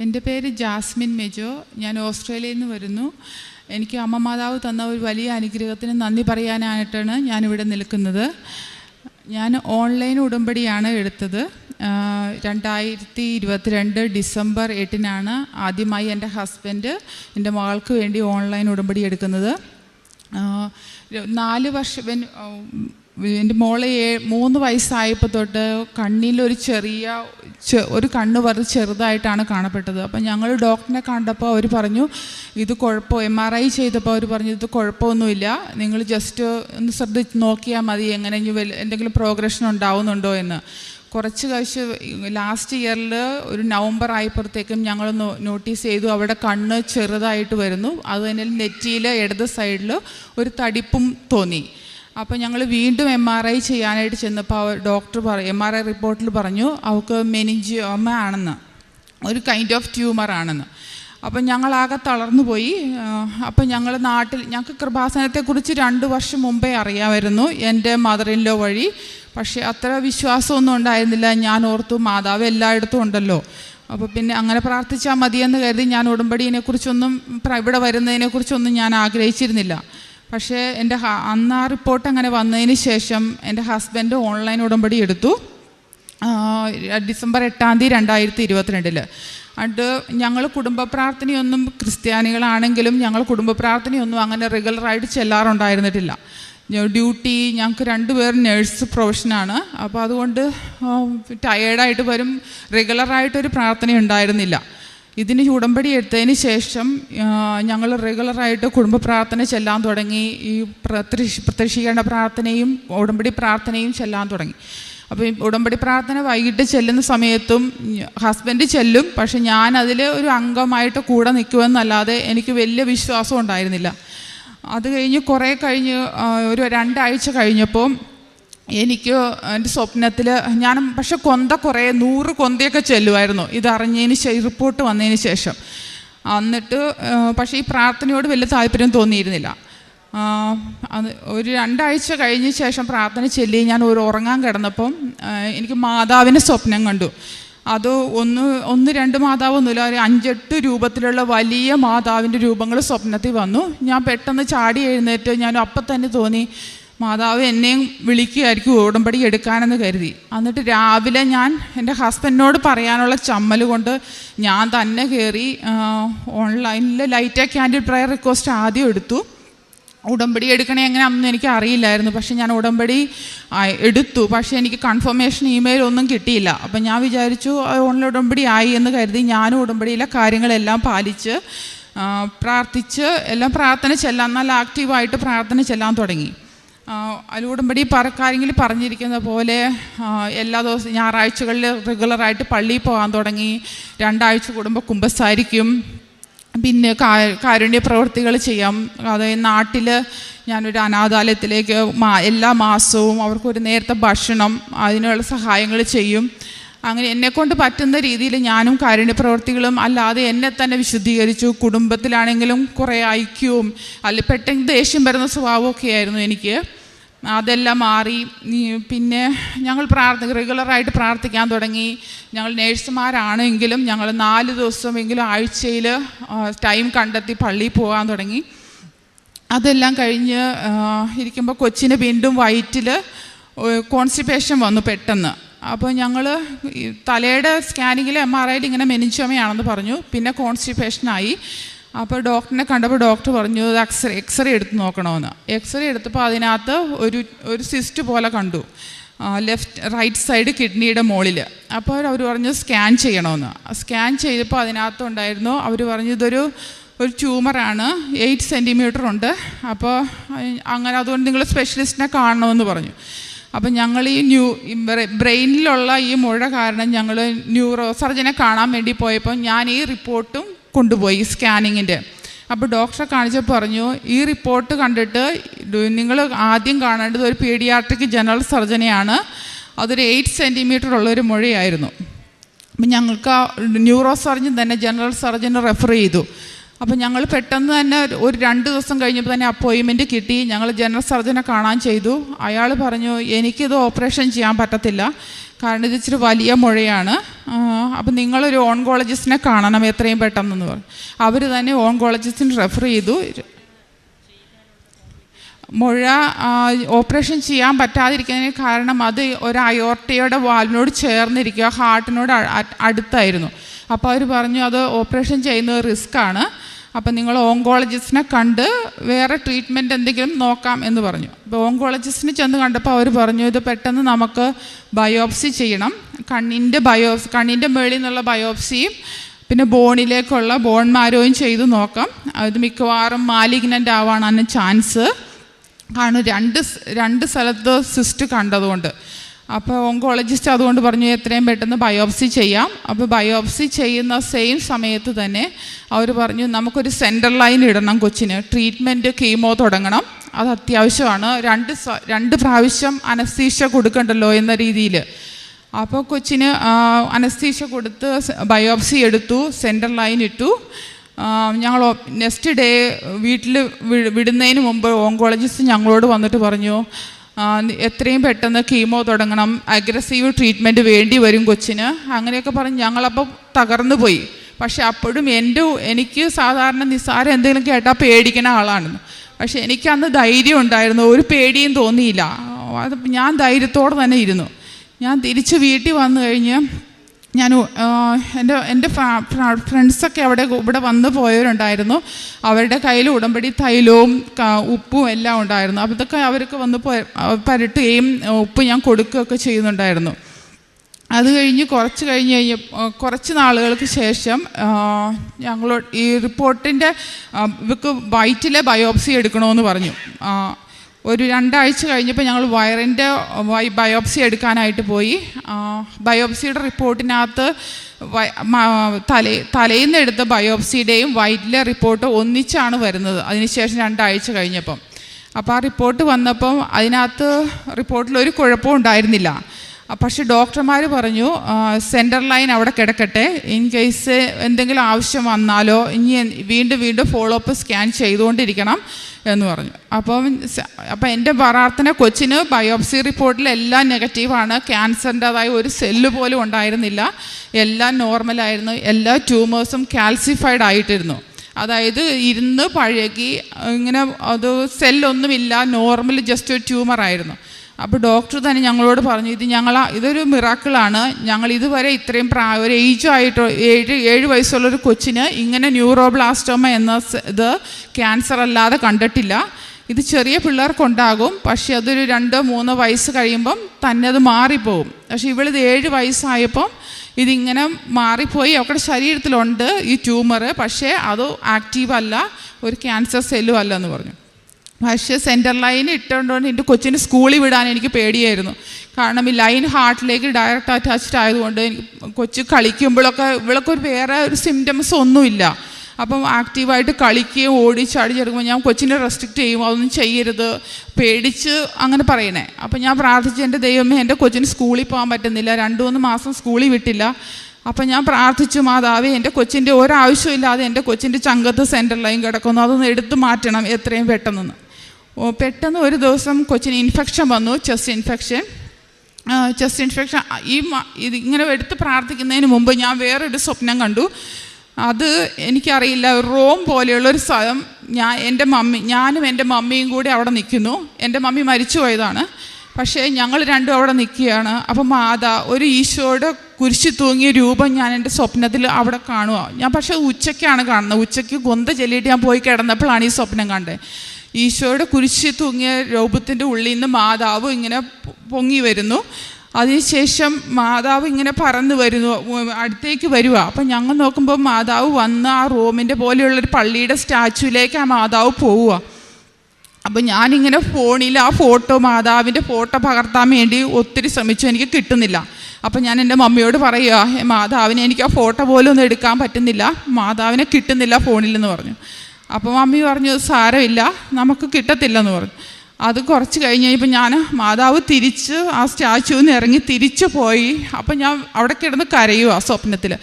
എന്റെ പേര് ജാസ്മിൻ മെജോ. ഞാൻ ഓസ്ട്രേലിയയിൽ നിന്ന് വരുന്നു. എനിക്ക് അമ്മ മാതാവ് തന്ന ഒരു വലിയ അനുഗ്രഹത്തിന് നന്ദി പറയാനായിട്ടാണ് ഞാനിവിടെ നിൽക്കുന്നത്. ഞാൻ ഓൺലൈൻ ഉടമ്പടിയാണ് എടുത്തത്. രണ്ടായിരത്തി ഇരുപത്തിരണ്ട് ഡിസംബർ എട്ടിനാണ് ആദ്യമായി എന്റെ ഹസ്ബൻഡ് എന്റെ മകൾക്ക് വേണ്ടി ഓൺലൈൻ ഉടമ്പടി എടുക്കുന്നത്. നാല് വർഷം എന്റെ മോളെ മൂന്ന് വയസ്സായപ്പോൾ തൊട്ട് കണ്ണിലൊരു ചെറിയ ഒരു കണ്ണ് വെറു ചെറുതായിട്ടാണ് കാണപ്പെട്ടത്. അപ്പം ഞങ്ങൾ ഡോക്ടറിനെ കണ്ടപ്പോൾ അവർ പറഞ്ഞു ഇത് കുഴപ്പം എം ആർ ഐ ചെയ്തപ്പോൾ അവർ പറഞ്ഞു ഇത് കുഴപ്പമൊന്നുമില്ല. നിങ്ങൾ ജസ്റ്റ് ഒന്ന് ശ്രദ്ധിച്ച് നോക്കിയാൽ മതി. എങ്ങനെ എന്തെങ്കിലും പ്രോഗ്രഷൻ ഉണ്ടാവുന്നുണ്ടോ എന്ന്. കുറച്ച് കഴിച്ച് ലാസ്റ്റ് ഇയറിൽ ഒരു നവംബർ ആയപ്പോഴത്തേക്കും ഞങ്ങൾ നോട്ടീസ് ചെയ്തു. അവിടെ കണ്ണ് ചെറുതായിട്ട് വരുന്നു. അത് തന്നെ നെറ്റിയിൽ ഇടത് സൈഡിൽ ഒരു തടിപ്പും തോന്നി. അപ്പോൾ ഞങ്ങൾ വീണ്ടും എം ആർ ഐ ചെയ്യാനായിട്ട് ചെന്നപ്പോൾ ഡോക്ടർ പറയും എം ആർ ഐ റിപ്പോർട്ടിൽ പറഞ്ഞു അവൾക്ക് മെനിഞ്ചിയോമ ആണെന്ന്. ഒരു കൈൻഡ് ഓഫ് ട്യൂമർ ആണെന്ന്. അപ്പം ഞങ്ങളാകെ തളർന്നു പോയി. അപ്പം ഞങ്ങൾ നാട്ടിൽ ഞങ്ങൾക്ക് കൃപാസനത്തെക്കുറിച്ച് രണ്ട് വർഷം മുമ്പേ അറിയാമായിരുന്നു എന്റെ മദർ ഇൻ ലോ വഴി. പക്ഷേ അത്ര വിശ്വാസമൊന്നും ഉണ്ടായിരുന്നില്ല. ഞാൻ ഓർത്തു മാതാവ് എല്ലായിടത്തും ഉണ്ടല്ലോ. അപ്പോൾ പിന്നെ അങ്ങനെ പ്രാർത്ഥിച്ചാൽ മതിയെന്ന് കരുതി ഞാൻ ഉടമ്പടിയെക്കുറിച്ചൊന്നും ഇവിടെ വരുന്നതിനെക്കുറിച്ചൊന്നും ഞാൻ ആഗ്രഹിച്ചിരുന്നില്ല. പക്ഷേ എന്റെ അന്ന് ആ റിപ്പോർട്ട് അങ്ങനെ വന്നതിന് ശേഷം എന്റെ ഹസ്ബൻഡ് ഓൺലൈൻ ഉടമ്പടി എടുത്തു. ഡിസംബർ എട്ടാം തീയതി രണ്ടായിരത്തി ഇരുപത്തിരണ്ടിൽ അത് ഞങ്ങൾ കുടുംബ പ്രാർത്ഥനയൊന്നും ക്രിസ്ത്യാനികളാണെങ്കിലും ഞങ്ങൾ കുടുംബ പ്രാർത്ഥനയൊന്നും അങ്ങനെ റെഗുലറായിട്ട് ചെല്ലാറുണ്ടായിരുന്നിട്ടില്ല. ഡ്യൂട്ടി ഞങ്ങൾക്ക് രണ്ടുപേരും നേഴ്സ് പ്രൊഫഷനാണ് അപ്പോൾ അതുകൊണ്ട് ടയേർഡായിട്ട് വരും റെഗുലറായിട്ടൊരു പ്രാർത്ഥന ഉണ്ടായിരുന്നില്ല ഇതിന് ഉടമ്പടി എടുത്തതിന് ശേഷം ഞങ്ങൾ റെഗുലറായിട്ട് കുടുംബ പ്രാർത്ഥന ചെല്ലാൻ തുടങ്ങി. ഈ പ്രത്യക്ഷ പ്രത്യക്ഷീകരണ പ്രാർത്ഥനയും ഉടമ്പടി പ്രാർത്ഥനയും ചെല്ലാൻ തുടങ്ങി. അപ്പോൾ ഈ ഉടമ്പടി പ്രാർത്ഥന വൈകിട്ട് ചെല്ലുന്ന സമയത്തും ഹസ്ബൻഡ് ചെല്ലും. പക്ഷെ ഞാൻ അതിൽ ഒരു അംഗമായിട്ട് കൂടെ നിൽക്കുമെന്നല്ലാതെ എനിക്ക് വലിയ വിശ്വാസം ഉണ്ടായിരുന്നില്ല. അത് കഴിഞ്ഞ് കുറേ കഴിഞ്ഞ് ഒരു രണ്ടാഴ്ച കഴിഞ്ഞപ്പോൾ എനിക്ക് എന്റെ സ്വപ്നത്തിൽ ഞാൻ പക്ഷെ കൊന്ത കുറേ നൂറ് കൊന്തയൊക്കെ ചെല്ലുമായിരുന്നു. ഇതറിഞ്ഞതിന് ശേഷം റിപ്പോർട്ട് വന്നതിന് ശേഷം. എന്നിട്ട് പക്ഷേ ഈ പ്രാർത്ഥനയോട് വലിയ താല്പര്യം തോന്നിയിരുന്നില്ല. അത് ഒരു രണ്ടാഴ്ച കഴിഞ്ഞ ശേഷം പ്രാർത്ഥന ചെല്ലി ഞാൻ ഒരു ഉറങ്ങാൻ കിടന്നപ്പം എനിക്ക് മാതാവിന്റെ സ്വപ്നം കണ്ടു. അത് ഒന്ന് ഒന്ന് രണ്ട് മാതാവൊന്നുമില്ല ഒരു അഞ്ചെട്ട് രൂപത്തിലുള്ള വലിയ മാതാവിന്റെ രൂപങ്ങൾ സ്വപ്നത്തിൽ വന്നു. ഞാൻ പെട്ടെന്ന് ചാടി എഴുന്നേറ്റ് ഞാൻ അപ്പം തന്നെ തോന്നി മാതാവ് എന്നെയും വിളിക്കുകയായിരിക്കും ഉടമ്പടി എടുക്കാനെന്ന് കരുതി. എന്നിട്ട് രാവിലെ ഞാൻ എന്റെ ഹസ്ബൻഡിനോട് പറയാനുള്ള ചമ്മൽ കൊണ്ട് ഞാൻ തന്നെ കയറി ഓൺലൈനിൽ ലൈറ്റ് ക്യാൻഡിൽ പ്രയർ റിക്വസ്റ്റ് ആദ്യം എടുത്തു. ഉടമ്പടി എടുക്കണേ എങ്ങനെയാണെന്ന് എനിക്ക് അറിയില്ലായിരുന്നു. പക്ഷെ ഞാൻ ഉടമ്പടി എടുത്തു. പക്ഷേ എനിക്ക് കൺഫർമേഷൻ ഇമെയിൽ ഒന്നും കിട്ടിയില്ല. അപ്പം ഞാൻ വിചാരിച്ചു ഓൺലൈൻ ഉടമ്പടി ആയി എന്ന് കരുതി ഞാനും ഉടമ്പടിയിലെ കാര്യങ്ങളെല്ലാം പാലിച്ച് പ്രാർത്ഥിച്ച് എല്ലാം പ്രാർത്ഥന ചെല്ലാൻ നല്ല ആക്റ്റീവായിട്ട് പ്രാർത്ഥന ചെല്ലാൻ തുടങ്ങി. ആ, പറക്കാരെങ്കിൽ പറഞ്ഞിരിക്കുന്ന പോലെ എല്ലാ ദിവസവും ഞായറാഴ്ചകളിൽ റെഗുലറായിട്ട് പള്ളിയിൽ പോകാൻ തുടങ്ങി. രണ്ടാഴ്ച കൂടുമ്പോൾ കുമ്പസാരിക്കും. പിന്നെ കാരുണ്യ പ്രവൃത്തികൾ ചെയ്യാം. അതായത് നാട്ടിൽ ഞാനൊരു അനാഥാലയത്തിലേക്ക് മാ എല്ലാ മാസവും അവർക്കൊരു നേരത്തെ ഭക്ഷണം അതിനുള്ള സഹായങ്ങൾ ചെയ്യും. അങ്ങനെ എന്നെക്കൊണ്ട് പറ്റുന്ന രീതിയിൽ ഞാനും കാരുണ്യ പ്രവർത്തികളും അല്ലാതെ എന്നെ തന്നെ വിശുദ്ധീകരിച്ചു. കുടുംബത്തിലാണെങ്കിലും കുറേ ഐക്യവും അല്ല പെട്ടെന്ന് ദേഷ്യം വരുന്ന സ്വഭാവമൊക്കെ ആയിരുന്നു എനിക്ക്. അതെല്ലാം മാറി. പിന്നെ ഞങ്ങൾ പ്രാർത്ഥ റെഗുലറായിട്ട് പ്രാർത്ഥിക്കാൻ തുടങ്ങി. ഞങ്ങൾ നേഴ്സുമാരാണെങ്കിലും ഞങ്ങൾ നാല് ദിവസമെങ്കിലും ആഴ്ചയിൽ ടൈം കണ്ടെത്തി പള്ളിയിൽ പോകാൻ തുടങ്ങി. അതെല്ലാം കഴിഞ്ഞ് ഇരിക്കുമ്പോൾ കൊച്ചിന് വീണ്ടും വയറ്റിൽ കോൺസ്റ്റിപ്പേഷൻ വന്നു പെട്ടെന്ന്. അപ്പോൾ ഞങ്ങൾ തലയുടെ സ്കാനിങ്ങിൽ എം ആർ ഐയിൽ ഇങ്ങനെ മെനിച്ചോമയാണെന്ന് പറഞ്ഞു. പിന്നെ കോൺസ്റ്റിപ്പേഷനായി അപ്പോൾ ഡോക്ടറിനെ കണ്ടപ്പോൾ ഡോക്ടർ പറഞ്ഞു എക്സ്റേ എക്സ്റേ എടുത്ത് നോക്കണമെന്ന് എക്സ്റേ എടുത്തപ്പോൾ അതിനകത്ത് ഒരു ഒരു സിസ്റ്റ് പോലെ കണ്ടു. ലെഫ്റ്റ് റൈറ്റ് സൈഡ് കിഡ്നിയുടെ മുകളിൽ അപ്പോൾ അവർ പറഞ്ഞു സ്കാൻ ചെയ്യണമെന്ന് സ്കാൻ ചെയ്തപ്പോൾ അതിനകത്ത് ഉണ്ടായിരുന്നു അവർ പറഞ്ഞു ഇതൊരു ഒരു ട്യൂമറാണ് എയ്റ്റ് സെന്റിമീറ്റർ ഉണ്ട്. അപ്പോൾ അങ്ങനെ അതുകൊണ്ട് നിങ്ങൾ സ്പെഷ്യലിസ്റ്റിനെ കാണണമെന്ന് പറഞ്ഞു. അപ്പം ഞങ്ങൾ ഈ ന്യൂ ബ്രെയിനിലുള്ള ഈ മുഴ കാരണം ഞങ്ങൾ ന്യൂറോ സർജനെ കാണാൻ വേണ്ടി പോയപ്പോൾ ഞാൻ ഈ റിപ്പോർട്ടും കൊണ്ടുപോയി സ്കാനിങ്ങിന്റെ. അപ്പോൾ ഡോക്ടറെ കാണിച്ചപ്പോൾ പറഞ്ഞു ഈ റിപ്പോർട്ട് കണ്ടിട്ട് നിങ്ങൾ ആദ്യം കാണേണ്ടത് ഒരു പീഡിയാട്രിക് ജനറൽ സർജനെയാണ്. അതൊരു എയ്റ്റ് സെന്റിമീറ്റർ ഉള്ളൊരു മുഴയായിരുന്നു. അപ്പം ഞങ്ങൾക്ക് ആ ന്യൂറോ സർജൻ തന്നെ ജനറൽ സർജന് റെഫർ ചെയ്തു. അപ്പം ഞങ്ങൾ പെട്ടെന്ന് തന്നെ ഒരു- രണ്ട് ദിവസം കഴിഞ്ഞപ്പോൾ തന്നെ അപ്പോയിൻമെന്റ് കിട്ടി. ഞങ്ങൾ ജനറൽ സർജനെ കാണാൻ ചെയ്തു. അയാൾ പറഞ്ഞു എനിക്കിത് ഓപ്പറേഷൻ ചെയ്യാൻ പറ്റത്തില്ല. കാരണം ഇത് ഇച്ചിരി വലിയ മുഴയാണ്. അപ്പം നിങ്ങളൊരു ഓൺകോളജിസ്റ്റിനെ കാണണം എത്രയും പെട്ടെന്നെന്ന് പറഞ്ഞു. അവർ തന്നെ ഓൺകോളജിസ്റ്റിന് റെഫർ ചെയ്തു. മുഴ ഓപ്പറേഷൻ ചെയ്യാൻ പറ്റാതിരിക്കുന്നതിന് കാരണം അത് ഒരു അയോർട്ടയുടെ വാലിനോട് ചേർന്നിരിക്കുക ഹാർട്ടിനോട് അടുത്തായിരുന്നു. അപ്പോൾ അവർ പറഞ്ഞു അത് ഓപ്പറേഷൻ ചെയ്യുന്നത് റിസ്ക്കാണ് അപ്പം നിങ്ങൾ ഓങ്കോളജിസ്റ്റിനെ കണ്ട് വേറെ ട്രീറ്റ്മെന്റ് എന്തെങ്കിലും നോക്കാം എന്ന് പറഞ്ഞു. അപ്പോൾ ഓങ്കോളജിസ്റ്റിനെ ചെന്ന് കണ്ടപ്പോൾ അവർ പറഞ്ഞു ഇത് പെട്ടെന്ന് നമുക്ക് ബയോപ്സി ചെയ്യണം. കണ്ണിന്റെ ബയോപ്സി കണ്ണിന്റെ മേളിൽ നിന്നുള്ള ബയോപ്സിയും പിന്നെ ബോണിലേക്കുള്ള ബോൺ മാരോയും ചെയ്തു നോക്കാം. അത് മിക്കവാറും മാലിഗ്നന്റ് ആവാനാണ് ചാൻസ്. കാരണം രണ്ട് രണ്ട് സ്ഥലത്ത് സിസ്റ്റ് കണ്ടതുകൊണ്ട്. അപ്പോൾ ഓങ്കോളജിസ്റ്റ് അതുകൊണ്ട് പറഞ്ഞു എത്രയും പെട്ടെന്ന് ബയോപ്സി ചെയ്യാം. അപ്പോൾ ബയോപ്സി ചെയ്യുന്ന സെയിം സമയത്ത് തന്നെ അവർ പറഞ്ഞു നമുക്കൊരു സെൻട്രൽ ലൈൻ ഇടണം കൊച്ചിന്. ട്രീറ്റ്മെന്റ് കീമോ തുടങ്ങണം. അത് അത്യാവശ്യമാണ്. രണ്ട് രണ്ട് പ്രാവശ്യം അനസ്തീഷ കൊടുക്കണ്ടല്ലോ എന്ന രീതിയിൽ അപ്പോൾ കൊച്ചിന് അനസ്തീഷ കൊടുത്ത് ബയോപ്സി എടുത്തു സെൻട്രൽ ലൈൻ ഇട്ടു. ഞങ്ങൾ നെക്സ്റ്റ് ഡേ വീട്ടിൽ വിടുന്നതിന് മുമ്പ് ഓങ്കോളജിസ്റ്റ് ഞങ്ങളോട് വന്നിട്ട് പറഞ്ഞു എത്രയും പെട്ടെന്ന് കീമോ തുടങ്ങണം അഗ്രസീവ് ട്രീറ്റ്മെന്റ് വേണ്ടി വരും കൊച്ചിന്. അങ്ങനെയൊക്കെ പറഞ്ഞ് ഞങ്ങളപ്പോൾ തകർന്നു പോയി. പക്ഷെ അപ്പോഴും എന്റെ എനിക്ക് സാധാരണ നിസ്സാരം എന്തെങ്കിലും കേട്ടാൽ പേടിക്കുന്ന ആളാണ്. പക്ഷെ എനിക്കന്ന് ധൈര്യം ഉണ്ടായിരുന്നു ഒരു പേടിയും തോന്നിയില്ല. അത് ഞാൻ ധൈര്യത്തോടെ തന്നെ ഇരുന്നു. ഞാൻ തിരിച്ച് വീട്ടിൽ വന്നു കഴിഞ്ഞ് ഞാൻ എന്റെ എന്റെ ഫ്രണ്ട്സൊക്കെ അവിടെ ഇവിടെ വന്ന് പോയവരുണ്ടായിരുന്നു. അവരുടെ കയ്യിൽ ഉടമ്പടി തൈലവും ഉപ്പും എല്ലാം ഉണ്ടായിരുന്നു. അപ്പോൾ ഇതൊക്കെ അവർക്ക് വന്ന് പരട്ടുകയും ഉപ്പ് ഞാൻ കൊടുക്കുകയൊക്കെ ചെയ്യുന്നുണ്ടായിരുന്നു. അത് കഴിഞ്ഞ് കുറച്ച് കഴിഞ്ഞ് കഴിഞ്ഞ കുറച്ച് നാളുകൾക്ക് ശേഷം ഞങ്ങളോട് ഈ റിപ്പോർട്ടിന്റെ ഇവർക്ക് വയറ്റിലെ ബയോപ്സി എടുക്കണമെന്ന് പറഞ്ഞു. ഒരു രണ്ടാഴ്ച കഴിഞ്ഞപ്പോൾ ഞങ്ങൾ വയറിന്റെ ബയോപ്സി എടുക്കാനായിട്ട് പോയി. ബയോപ്സിയുടെ റിപ്പോർട്ടിനകത്ത് തലേ തലയിൽ നിന്ന് എടുത്ത ബയോപ്സിയുടെയും വയറ്റിലെ റിപ്പോർട്ട് ഒന്നിച്ചാണ് വരുന്നത്. അതിനുശേഷം രണ്ടാഴ്ച കഴിഞ്ഞപ്പം. അപ്പോൾ ആ റിപ്പോർട്ട് വന്നപ്പം അതിനകത്ത് റിപ്പോർട്ടിൽ ഒരു കുഴപ്പവും ഉണ്ടായിരുന്നില്ല. പക്ഷെ ഡോക്ടർമാർ പറഞ്ഞു സെന്റർ ലൈൻ അവിടെ കിടക്കട്ടെ. ഇൻ കേസ് എന്തെങ്കിലും ആവശ്യം വന്നാലോ ഇനി വീണ്ടും വീണ്ടും ഫോളോ അപ്പ് സ്കാൻ ചെയ്തുകൊണ്ടിരിക്കണം. എന്ന് പറഞ്ഞു. അപ്പോൾ അപ്പോൾ അപ്പം എന്റെ പ്രാർത്ഥന കൊച്ചിന് ബയോപ്സി റിപ്പോർട്ടിൽ എല്ലാം നെഗറ്റീവാണ് ക്യാൻസറിന്റെതായ ഒരു സെല്ല് പോലും ഉണ്ടായിരുന്നില്ല. എല്ലാം നോർമലായിരുന്നു എല്ലാ ട്യൂമേഴ്സും കാൽസിഫൈഡ് ആയിട്ടിരുന്നു. അതായത് ഇരുന്ന് പഴകി ഇങ്ങനെ അത് സെല്ലൊന്നുമില്ല നോർമൽ ജസ്റ്റ് ഒരു ട്യൂമർ ആയിരുന്നു. അപ്പോൾ ഡോക്ടർ തന്നെ ഞങ്ങളോട് പറഞ്ഞു ഇത് ഞങ്ങൾ ഇതൊരു മിറാക്കിളാണ് ഞങ്ങൾ ഇതുവരെ ഇത്രയും പ്രായ ഒരു ഏജ് ആയിട്ട് ഏഴ് ഏഴ് വയസ്സുള്ള ഒരു കൊച്ചിന് ഇങ്ങനെ ന്യൂറോബ്ലാസ്റ്റോമ എന്ന ഇത് ക്യാൻസർ അല്ലാതെ കണ്ടിട്ടില്ല. ഇത് ചെറിയ പിള്ളേർക്കുണ്ടാകും. പക്ഷേ അതൊരു രണ്ടോ മൂന്നോ വയസ്സ് കഴിയുമ്പം തന്നെ അത് മാറിപ്പോകും പക്ഷേ ഇവളിത് ഏഴ് വയസ്സായപ്പം ഇതിങ്ങനെ മാറിപ്പോയി. അവരുടെ ശരീരത്തിലുണ്ട് ഈ ട്യൂമർ പക്ഷേ അത് ആക്റ്റീവ് അല്ല ഒരു ക്യാൻസർ സെല്ലും അല്ല എന്ന് പറഞ്ഞു. പക്ഷേ സെന്റർ ലൈൻ ഇട്ടുകൊണ്ടുകൊണ്ട് എന്റെ കൊച്ചിന് സ്കൂളിൽ വിടാൻ എനിക്ക് പേടിയായിരുന്നു. കാരണം ഈ ലൈൻ ഹാർട്ടിലേക്ക് ഡയറക്റ്റ് അറ്റാച്ച്ഡ് ആയതുകൊണ്ട് എനിക്ക് കൊച്ചു കളിക്കുമ്പോഴൊക്കെ ഇവളൊക്കെ ഒരു വേറെ ഒരു സിംറ്റംസ് ഒന്നുമില്ല. അപ്പം ആക്റ്റീവായിട്ട് കളിക്കുകയും ഓടി ചാടി ചെറുക്കുമ്പോൾ ഞാൻ കൊച്ചിനെ റെസ്ട്രിക്റ്റ് ചെയ്യും അതൊന്നും ചെയ്യരുത് പേടിച്ച് അങ്ങനെ പറയണേ. അപ്പം ഞാൻ പ്രാർത്ഥിച്ച് എന്റെ ദൈവമേ എന്റെ കൊച്ചിന് സ്കൂളിൽ പോകാൻ പറ്റുന്നില്ല രണ്ട് മൂന്ന് മാസം സ്കൂളിൽ വിട്ടില്ല. അപ്പം ഞാൻ പ്രാർത്ഥിച്ചു മാതാവേ എന്റെ കൊച്ചിന്റെ ഒരാവശ്യമില്ലാതെ എന്റെ കൊച്ചിന്റെ ചങ്കത്ത് സെന്ററിലായും കിടക്കുന്നു അതൊന്ന് എടുത്തു മാറ്റണം എത്രയും പെട്ടെന്ന് ഓ പെട്ടെന്ന് ഒരു ദിവസം കൊച്ചിന് ഇൻഫെക്ഷൻ വന്നു ചെസ്റ്റ് ഇൻഫെക്ഷൻ ചെസ്റ്റ് ഇൻഫെക്ഷൻ ഈ ഇത് ഇങ്ങനെ എടുത്ത് പ്രാർത്ഥിക്കുന്നതിന് മുമ്പ് ഞാൻ വേറൊരു സ്വപ്നം കണ്ടു. അത് എനിക്കറിയില്ല റോം പോലെയുള്ള ഒരു സ്ഥലം. ഞാൻ എന്റെ മമ്മി ഞാനും എന്റെ മമ്മിയും കൂടി അവിടെ നിൽക്കുന്നു. എന്റെ മമ്മി മരിച്ചു പോയതാണ്. പക്ഷേ ഞങ്ങൾ രണ്ടും അവിടെ നിൽക്കുകയാണ്. അപ്പം മാതാ ഒരു ഈശോയുടെ കുരിശി തൂങ്ങിയ രൂപം ഞാൻ എന്റെ സ്വപ്നത്തിൽ അവിടെ കാണുക ഞാൻ പക്ഷേ ഉച്ചയ്ക്കാണ് കാണുന്നത്. ഉച്ചയ്ക്ക് ഗൊന്ത ചെല്ലിയിട്ട് ഞാൻ പോയി കിടന്നപ്പോഴാണ് ഈ സ്വപ്നം കണ്ടത്. ഈശോയുടെ കുരിശി തൂങ്ങിയ രൂപത്തിന്റെ ഉള്ളിൽ നിന്ന് മാതാവ് ഇങ്ങനെ പൊങ്ങി വരുന്നു. അതിനുശേഷം മാതാവ് ഇങ്ങനെ പറന്ന് വരുന്നു. അടുത്തേക്ക് വരിക. അപ്പം ഞങ്ങൾ നോക്കുമ്പോൾ മാതാവ് വന്ന് ആ റൂമിന്റെ പോലെയുള്ളൊരു പള്ളിയുടെ സ്റ്റാച്ചുവിലേക്ക് ആ മാതാവ് പോവുക. അപ്പം ഞാനിങ്ങനെ ഫോണിൽ ആ ഫോട്ടോ മാതാവിന്റെ ഫോട്ടോ പകർത്താൻ വേണ്ടി ഒത്തിരി ശ്രമിച്ചു. എനിക്ക് കിട്ടുന്നില്ല. അപ്പം ഞാൻ എന്റെ മമ്മിയോട് പറയുക "ഹേ, മാതാവിനെ എനിക്ക് ആ ഫോട്ടോ പോലും ഒന്നും എടുക്കാൻ പറ്റുന്നില്ല. മാതാവിനെ കിട്ടുന്നില്ല ഫോണിൽ എന്ന് പറഞ്ഞു. അപ്പം മമ്മി പറഞ്ഞു സാരമില്ല നമുക്ക് കിട്ടത്തില്ലെന്ന് പറഞ്ഞു. അത് കുറച്ച് കഴിഞ്ഞ് കഴിഞ്ഞപ്പോൾ ഞാൻ മാതാവ് തിരിച്ച് ആ സ്റ്റാച്ചുവിൽ നിന്ന് ഇറങ്ങി തിരിച്ചു പോയി. അപ്പം ഞാൻ അവിടെ കിടന്ന് കരയുക ആ സ്വപ്നത്തിൽ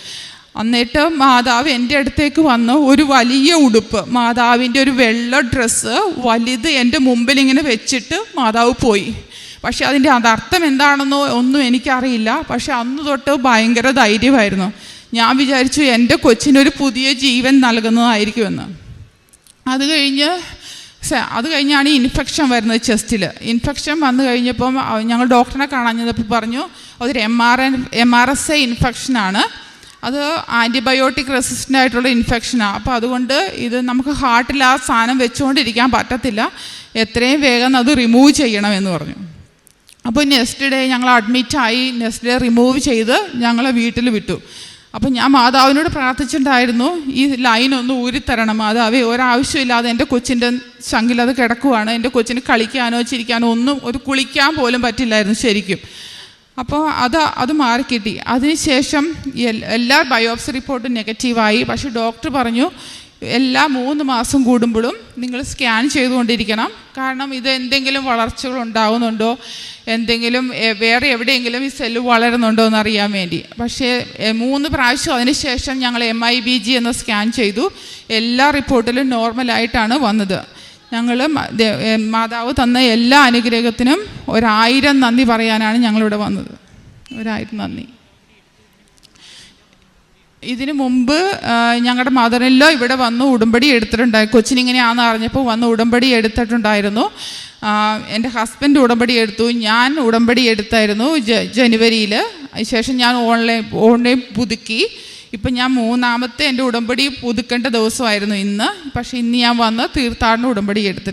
എന്നിട്ട് മാതാവ് എന്റെ അടുത്തേക്ക് വന്ന് ഒരു വലിയ ഉടുപ്പ്. മാതാവിന്റെ ഒരു വെള്ള ഡ്രസ്സ് വലുത് എന്റെ മുമ്പിൽ ഇങ്ങനെ വെച്ചിട്ട് മാതാവ് പോയി. പക്ഷേ അതിന്റെ അതർത്ഥം എന്താണെന്നോ ഒന്നും എനിക്കറിയില്ല. പക്ഷെ അന്ന് തൊട്ട് ഭയങ്കര ധൈര്യമായിരുന്നു. ഞാൻ വിചാരിച്ചു എന്റെ കൊച്ചിനൊരു പുതിയ ജീവൻ നൽകുന്നതായിരിക്കുമെന്ന്. അത് കഴിഞ്ഞ് അത് കഴിഞ്ഞാണ് ഈ ഇൻഫെക്ഷൻ വരുന്നത് ചെസ്റ്റിൽ ഇൻഫെക്ഷൻ വന്നു കഴിഞ്ഞപ്പം ഞങ്ങൾ ഡോക്ടറിനെ കാണാഞ്ഞപ്പോൾ പറഞ്ഞു അതൊരു M R N M R S A ഇൻഫെക്ഷനാണ് അത് ആന്റിബയോട്ടിക് റെസിസ്റ്റന്റ് ആയിട്ടുള്ള ഇൻഫെക്ഷനാണ് അപ്പോൾ അതുകൊണ്ട് ഇത് നമുക്ക് ഹാർട്ടിൽ ആ സാധനം വെച്ചുകൊണ്ടിരിക്കാൻ പറ്റത്തില്ല. എത്രയും വേഗം അത് റിമൂവ് ചെയ്യണമെന്ന് പറഞ്ഞു. അപ്പോൾ നെക്സ്റ്റ് ഡേ ഞങ്ങൾ അഡ്മിറ്റായി നെക്സ്റ്റ് ഡേ റിമൂവ് ചെയ്ത് ഞങ്ങളെ വീട്ടിൽ വിട്ടു. അപ്പോൾ ഞാൻ മാതാവിനോട് പ്രാർത്ഥിച്ചിട്ടുണ്ടായിരുന്നു ഈ ലൈൻ ഒന്ന് ഊരിത്തരണം. മാതാവേ ഒരാവശ്യമില്ലാതെ എന്റെ കൊച്ചിന്റെ ചങ്കിൽ അത് കിടക്കുവാണ് എന്റെ കൊച്ചിന് കളിക്കാനോ ചിരിക്കാനോ ഒന്നും ഒരു കുളിക്കാൻ പോലും പറ്റില്ലായിരുന്നു ശരിക്കും. അപ്പോൾ അത് അത് മാറിക്കിട്ടി. അതിനുശേഷം ശേഷം എല്ലാ ബയോപ്സി റിപ്പോർട്ടും നെഗറ്റീവായി പക്ഷേ ഡോക്ടർ പറഞ്ഞു എല്ലാ മൂന്ന് മാസം കൂടുമ്പോഴും നിങ്ങൾ സ്കാൻ ചെയ്തുകൊണ്ടിരിക്കണം. കാരണം ഇത് എന്തെങ്കിലും വളർച്ചകൾ ഉണ്ടാകുന്നുണ്ടോ എന്തെങ്കിലും വേറെ എവിടെയെങ്കിലും ഈ സെല്ല് വളരുന്നുണ്ടോ എന്ന് അറിയാൻ വേണ്ടി. പക്ഷേ മൂന്ന് പ്രാവശ്യം അതിനുശേഷം ഞങ്ങൾ എം ഐ ബി ജി എന്ന സ്കാൻ ചെയ്തു. എല്ലാ റിപ്പോർട്ടിലും നോർമലായിട്ടാണ് വന്നത്. ഞങ്ങൾ മാതാവ് തന്ന എല്ലാ അനുഗ്രഹത്തിനും ഒരായിരം നന്ദി പറയാനാണ് ഞങ്ങളിവിടെ വന്നത്. ഒരായിരം നന്ദി. ഇതിനു മുമ്പ് ഞങ്ങളുടെ മദറിലോ ഇവിടെ വന്ന് ഉടമ്പടി എടുത്തിട്ടുണ്ടായി കൊച്ചിനിങ്ങനെയാണെന്ന് അറിഞ്ഞപ്പോൾ വന്ന് ഉടമ്പടി എടുത്തിട്ടുണ്ടായിരുന്നു. എന്റെ ഹസ്ബൻഡ് ഉടമ്പടി എടുത്തു. ഞാൻ ഉടമ്പടി എടുത്തായിരുന്നു ജനുവരിയിൽ അതിനുശേഷം ഞാൻ ഓൺലൈൻ ഓൺലൈൻ പുതുക്കി. ഇപ്പം ഞാൻ മൂന്നാമത്തെ എന്റെ ഉടമ്പടി പുതുക്കേണ്ട ദിവസമായിരുന്നു ഇന്ന്. പക്ഷേ ഇന്ന് ഞാൻ വന്ന് തീർത്ഥാടന ഉടമ്പടി എടുത്തിട്ടുണ്ട്.